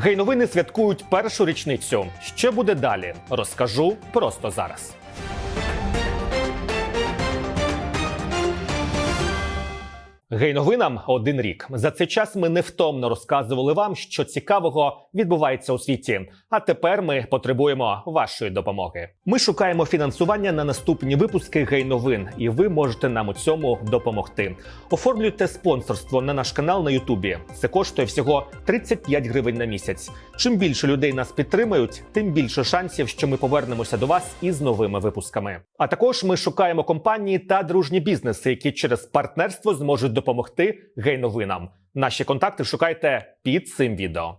Гей-новини святкують першу річницю. Що буде далі? Розкажу просто зараз. Гей-новинам один рік. За цей час ми невтомно розказували вам, що цікавого відбувається у світі. А тепер ми потребуємо вашої допомоги. Ми шукаємо фінансування на наступні випуски гей-новин, і ви можете нам у цьому допомогти. Оформлюйте спонсорство на наш канал на Ютубі. Це коштує всього 35 гривень на місяць. Чим більше людей нас підтримують, тим більше шансів, що ми повернемося до вас із новими випусками. А також ми шукаємо компанії та дружні бізнеси, які через партнерство зможуть допомогти гей-новинам. Наші контакти шукайте під цим відео.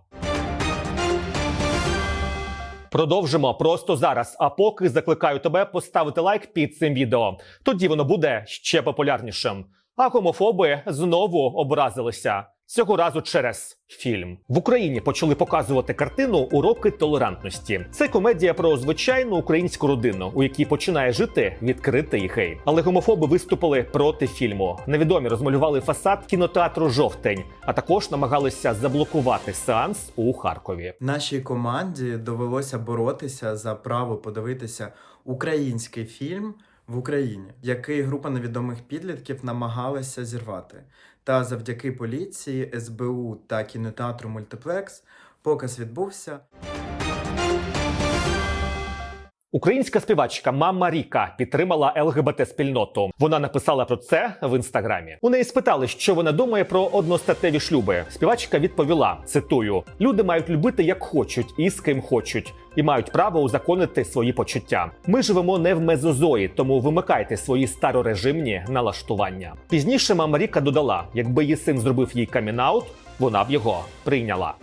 Продовжимо просто зараз. А поки закликаю тебе поставити лайк під цим відео. Тоді воно буде ще популярнішим. А гомофоби знову образилися. Цього разу через фільм в Україні почали показувати картину Уроки толерантності. Це комедія про звичайну українську родину, у якій починає жити відкритий гей. Але гомофоби виступили проти фільму. Невідомі розмалювали фасад кінотеатру Жовтень, а також намагалися заблокувати сеанс у Харкові. Нашій команді довелося боротися за право подивитися український фільм в Україні, який група невідомих підлітків намагалася зірвати. Та завдяки поліції, СБУ та кінотеатру Мультиплекс показ відбувся. Українська співачка Мама Ріка підтримала ЛГБТ спільноту. Вона написала про це в інстаграмі. У неї спитали, що вона думає про одностатеві шлюби. Співачка відповіла: цитую: люди мають любити як хочуть і з ким хочуть, і мають право узаконити свої почуття. Ми живемо не в мезозої, тому вимикайте свої старорежимні налаштування. Пізніше Мама Ріка додала: якби її син зробив їй камінаут, вона б його прийняла.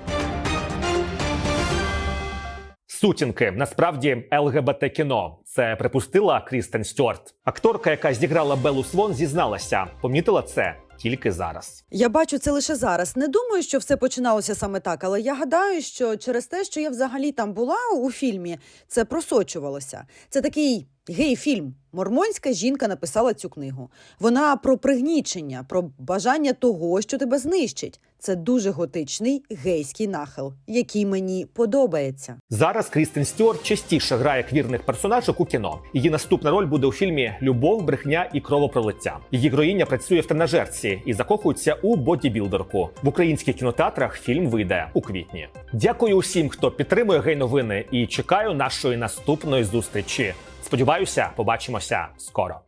Сутінки насправді ЛГБТ кіно. Це припустила Крістен Стюарт. Акторка, яка зіграла Беллу Свон, зізналася, помітила це тільки зараз. Я бачу це лише зараз. Не думаю, що все починалося саме так, але я гадаю, що через те, що я взагалі там була у фільмі, це просочувалося. Це такий гей-фільм. Мормонська жінка написала цю книгу. Вона про пригнічення, про бажання того, що тебе знищить. Це дуже готичний гейський нахил, який мені подобається. Зараз Крістен Стюарт частіше грає квірних персонажок у кіно. Її наступна роль буде у фільмі Любов, брехня і кровопролиття. Її героїня працює в тренажерці і закохується у бодібілдерку. В українських кінотеатрах фільм вийде у квітні. Дякую усім, хто підтримує гей-новини, і чекаю нашої наступної зустрічі. Сподіваюся, побачимося скоро.